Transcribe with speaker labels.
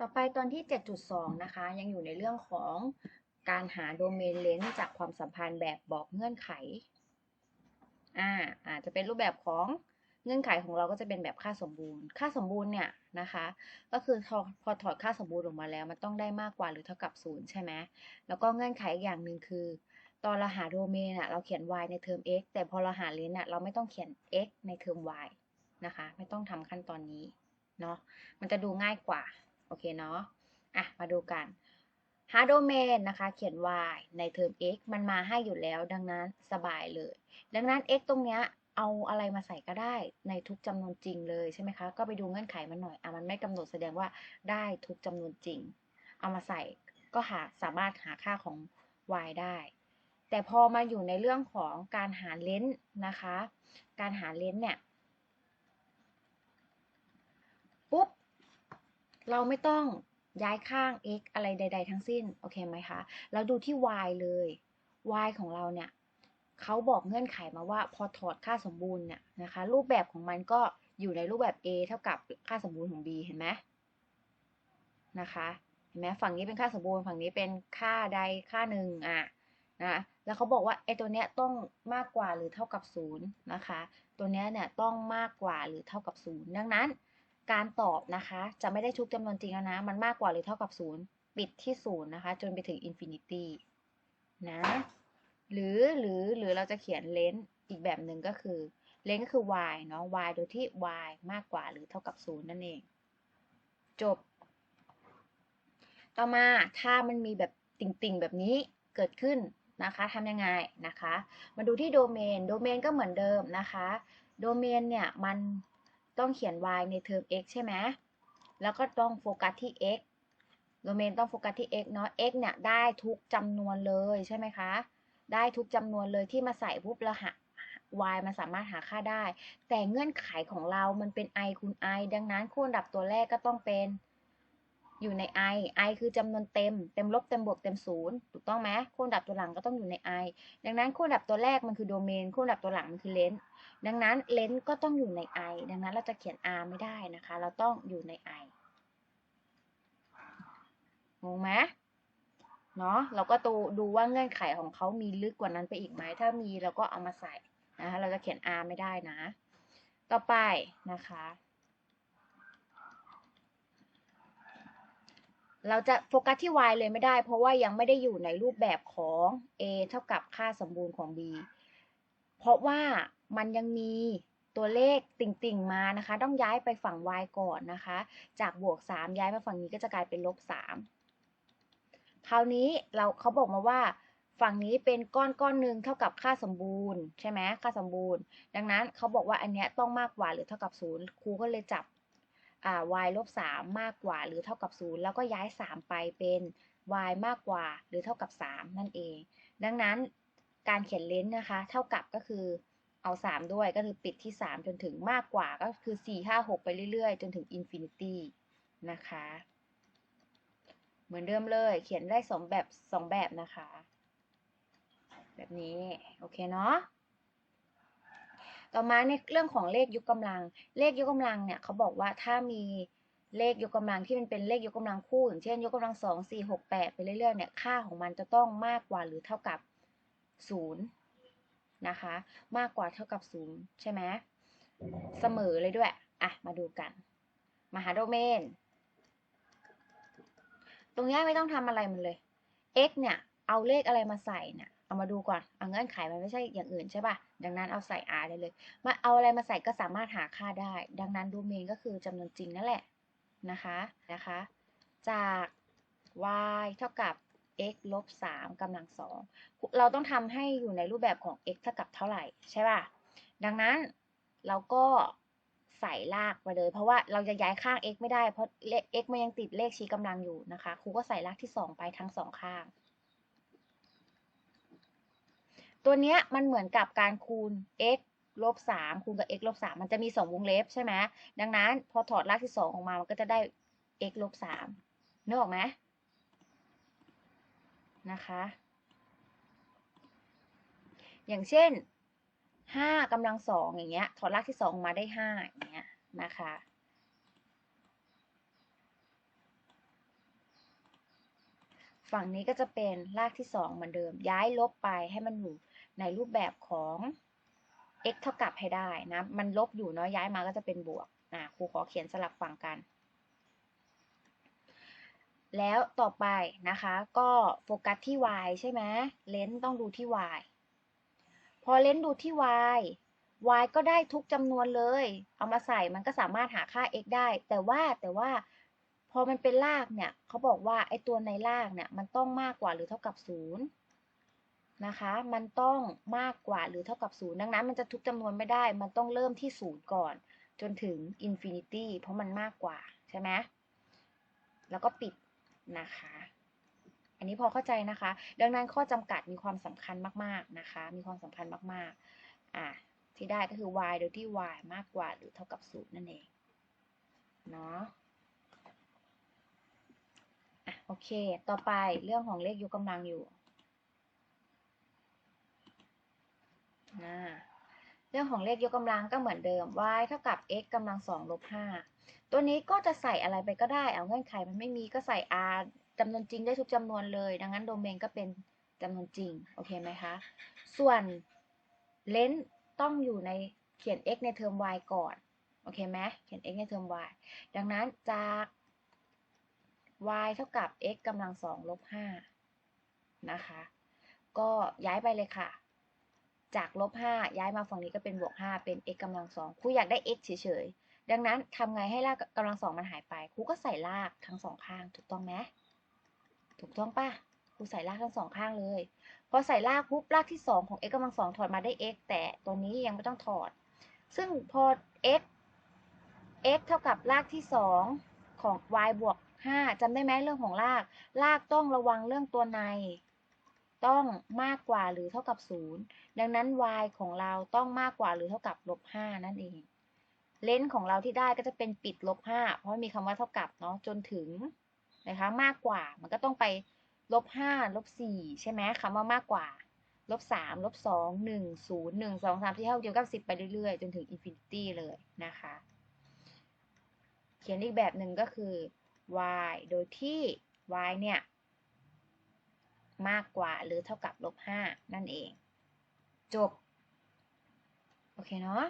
Speaker 1: ต่อไปตอนที่ 7.2 นะคะ ยังอยู่ในเรื่องของการหาโดเมนเลนส์จากความสัมพันธ์แบบบอกเงื่อนไข อ่าอาจจะเป็นรูปแบบของเงื่อนไขของเราก็จะเป็นแบบค่าสมบูรณ์ ค่าสมบูรณ์เนี่ยนะคะ ก็คือพอพอถอดค่าสมบูรณ์ออกมาแล้ว มันต้องได้มากกว่าหรือเท่ากับศูนย์ใช่ไหมแล้วก็เงื่อนไขอีกอย่างหนึ่งคือ ตอนเราหาโดเมนอะเราเขียน y ในเทอม x แต่พอเราหาเลนส์อะเราไม่ต้องเขียน x ในเทอม y นะคะ ไม่ต้องทำขั้นตอนนี้เนาะ มันจะดูง่ายกว่า โอเคเนาะอะมาดูกันหาโดเมนนะคะ เขียน y ในเทอม x มันมาให้อยู่แล้ว ดังนั้นสบายเลย ดังนั้น x ตรงเนี้ยเอาอะไรมาใส่ก็ได้ในทุกจำนวนจริงเลยใช่ไหมคะ ก็ไปดูเงื่อนไขมันหน่อยอะมันไม่กำหนดแสดงว่าได้ทุกจำนวนจริง เอามาใส่ก็หาสามารถหาค่าของ y ได้ แต่พอมาอยู่ในเรื่องของการหาเลนส์นะคะ การหาเลนส์เนี่ย ปุ๊บ เราไม่ต้องย้ายข้าง x อะไรใด ๆ ทั้งสิ้น โอเคไหมคะเราดูที่ y เลย y ของเราเนี่ยเขาบอกเงื่อนไขมาว่าพอถอดค่าสมบูรณ์เนี่ยนะคะ รูปแบบของมันก็อยู่ในรูปแบบ a เท่ากับค่าสมบูรณ์ของ b เห็นไหมนะคะเห็นไหมฝั่งนี้เป็นค่าสมบูรณ์ฝั่งนี้เป็นค่าใดค่าหนึ่งอะนะแล้วเขาบอกว่าไอ้ตัวเนี้ยต้องมากกว่าหรือเท่ากับศูนย์นะคะ ตัวเนี้ยเนี่ยต้องมากกว่าหรือเท่ากับศูนย์ดังนั้น การตอบนะคะ จะไม่ได้ทุกจำนวนจริงแล้วนะ มันมากกว่าหรือเท่ากับศูนย์ปิดที่ศูนย์นะคะ จนไปถึงอินฟินิตี้นะ หรือหรือหรือเราจะเขียนเลนส์อีกแบบหนึ่งก็คือเลนส์ก็คือ y เนาะ y โดยที่ y มากกว่าหรือเท่ากับศูนย์นั่นเอง จบ ต่อมาถ้ามันมีแบบติ่งๆ แบบนี้เกิดขึ้นนะคะทำยังไงนะคะ มาดูที่โดเมน โดเมนก็เหมือนเดิมนะคะ โดเมนเนี่ยมัน ต้องเขียน y ในเทอม x ใช่ไหมแล้วก็ต้องโฟกัสที่ x โดเมนต้องโฟกัสที่ x เนาะ x เนี่ยได้ทุกจำนวนเลยใช่ไหมคะ ได้ทุกจำนวนเลยที่มาใส่ปุ๊บเราหา y มันสามารถหาค่าได้ แต่เงื่อนไขของเรามันเป็น i คูณ i ดังนั้นคู่อันดับตัวแรกก็ต้องเป็น อยู่ใน i i คือจำนวนเต็ม เต็มลบเต็มบวกเต็มศูนย์ถูกต้องไหมคู่อันดับตัวหลังก็ต้องอยู่ใน i ดังนั้นคู่อันดับตัวแรกมันคือโดเมนคู่อันดับตัวหลังมันคือเลนส์ดังนั้นเลนส์ก็ต้องอยู่ใน i ดังนั้นเราจะเขียน r ไม่ได้นะคะ เราต้องอยู่ใน i งงไหมเนาะเราก็ดูดูว่าเงื่อนไขของเขามีลึกกว่านั้นไปอีกไหมถ้ามีเราก็เอามาใส่นะคะเราจะเขียน r ไม่ได้นะ ต่อไปนะคะ เราจะโฟกัสที่ y เลยไม่ได้ เพราะว่ายังไม่ได้อยู่ในรูปแบบของ a เท่ากับค่าสมบูรณ์ของ b เพราะว่ามันยังมีตัวเลขติ่งๆมานะคะ ต้องย้ายไปฝั่ง y ก่อนนะคะ จากบวก 3 ย้ายมาฝั่งนี้ก็จะกลายเป็นลบ 3 คราวนี้เราเขาบอกมาว่า ฝั่งนี้เป็นก้อนก้อนหนึ่งเท่ากับค่าสมบูรณ์ใช่ไหมค่าสมบูรณ์ ดังนั้นเขาบอกว่าอันเนี้ยต้องมากกว่าหรือเท่ากับ 0 ครูก็เลยจับ y ลบ3มากกว่าหรือเท่ากับ 0 แล้วก็ย้าย 3 ไปเป็น y มากกว่าหรือเท่ากับ 3 นั่นเอง ดังนั้นการเขียนเลนส์นะคะ เท่ากับก็คือเอา 3 ด้วยก็คือปิดที่ 3 จนถึงมากกว่าก็คือ 4 5 6 ไปเรื่อยๆ จนถึงอินฟินิตี้นะคะ เหมือนเดิมเลยเขียนได้ 2 แบบ 2 แบบนะคะ แบบนี้ โอเคเนาะ ต่อมาในเรื่องของเลขยกกำลัง เลขยกกำลังเนี่ยเขาบอกว่าถ้ามีเลขยกกำลังที่มันเป็นเลขยกกำลังคู่ อย่างเช่น ยกกำลังสองสี่หกแปดไปเรื่อยๆเนี่ยค่าของมันจะต้องมากกว่าหรือเท่ากับศูนย์นะคะ มากกว่าเท่ากับศูนย์ใช่ไหมเสมอเลยด้วยอะมาดูกัน มหาโดเมน ตรงนี้ไม่ต้องทำอะไรมันเลย x เนี่ย เอาเลขอะไรมาใส่เนี่ย เอามาดูก่อนเอาเงื่อนไขมันไม่ใช่อย่างอื่นใช่ป่ะ ดังนั้นเอาใส่ r ได้เลย มาเอาอะไรมาใส่ก็สามารถหาค่าได้ ดังนั้นโดเมนก็คือจำนวนจริงนั่นแหละนะคะนะคะ จาก y เท่ากับ x ลบ3กำลังสองเราต้องทำให้อยู่ในรูปแบบของ x เท่ากับเท่าไหร่ใช่ป่ะ ดังนั้นเราก็ใส่ลากไปเลย เพราะว่าเราจะย้ายข้าง x ไม่ได้เพราะเลข x มันยังติดเลขชี้กำลังอยู่นะคะครูก็ใส่ลากที่ 2 ไปทั้งสองข้าง ตัวเนี้ยมันเหมือนกับการคูณ x ลบ3คูณกับ x ลบ3มันจะมี 2 วงเล็บใช่ไหมดังนั้นพอถอดรากที่ 2 ออกมา มันก็จะได้ x ลบ3นึกออกไหมนะคะ อย่างเช่นห้ากำลังสองอย่างเงี้ย ถอดรากที่สองอกมาได้ห้าอย่างเงี้ยนะคะฝั่งนี้ก็จะเป็นรากที่สองเหมือนเดิม ย้ายลบไปให้มันอยู่ ในรูปแบบของ x เท่ากับให้ได้นะ มันลบอยู่เนาะย้ายมาก็จะเป็นบวกอะครูขอเขียนสลับฝั่งกัน แล้วต่อไปนะคะ ก็โฟกัสที่ y ใช่ไหมเลนส์ต้องดูที่ y พอเลนส์ดูที่ y y ก็ได้ทุกจำนวนเลย เอามาใส่มันก็สามารถหาค่า x ได้ แต่ว่าแต่ว่าพอมันเป็นรากเนี่ยเขาบอกว่าไอตัวในรากเนี่ยมันต้องมากกว่าหรือเท่ากับศู นะคะ มันต้องมากกว่าหรือเท่ากับศูนย์ดังนั้น มันจะทุกจำนวนไม่ได้ มันต้องเริ่มที่ศูนย์ก่อน จนถึงอินฟินิตี้เพราะมันมากกว่าใช่ไหมแล้วก็ปิดนะคะ อันนี้พอเข้าใจนะคะ ดังนั้นข้อจำกัดมีความสำคัญมากๆนะคะ มีความสำคัญมากๆอะที่ได้ก็คือ y โดยที่ y มากกว่าหรือเท่ากับศูนย์นั่นเองเนาะอะโอเค ต่อไปเรื่องของเลขยกกำลังอยู่นะเรื่องของเลขยกกำลังก็เหมือนเดิม y เท่ากับ x กำลังสองลบห้าตัวนี้ก็จะใส่อะไรไปก็ได้ เอาเงื่อนไขมันไม่มีก็ใส่ r จำนวนจริงได้ทุกจำนวนเลย ดังนั้นโดเมนก็เป็นจำนวนจริง โอเคไหมคะ ส่วนเลนส์ต้องอยู่ในเขียน x ในเทอม y ก่อน โอเคไหมเขียน x ในเทอม y ดังนั้นจาก y เท่ากับ x กำลังสองลบห้านะคะ ก็ย้ายไปเลยค่ะ จากลบห้าย้ายมาฝั่งนี้ก็เป็นบวกห้าเป็น x กำลังสองครูอยากได้ x เฉยๆ ดังนั้นทำไงให้รากกำลังสองมันหายไปครูก็ใส่รากทั้งสองข้างถูกต้องไหมถูกต้องปะครูใส่รากทั้งสองข้างเลย พอใส่รากปุ๊บรากที่สองของ x กำลังสองถอดมาได้ x แต่ตัวนี้ยังไม่ต้องถอด ซึ่งพอ x x เท่ากับรากที่สองของ y บวกห้าจำได้ไหมเรื่องของราก รากต้องระวังเรื่องตัวใน ต้องมากกว่าหรือเท่ากับศูนย์ดังนั้น y ของเราต้องมากกว่าหรือเท่ากับลบห้านั่นเอง เลนส์ของเราที่ได้ก็จะเป็นปิดลบห้าเพราะมีคำว่าเท่ากับเนาะจนถึงนะคะมากกว่ามันก็ต้องไปลบห้าลบสี่ใช่ไหมคำว่ามากกว่าลบสามลบสองหนึ่งศูนย์หนึ่งสองสามที่เท่าเดียวกับสิบไปเรื่อยๆ จนถึงอินฟินิตี้เลยนะคะ เขียนอีกแบบหนึ่งก็คือ y โดยที่ y เนี่ย มากกว่าหรือเท่ากับลบห้านั่นเอง จบ โอเคเนาะ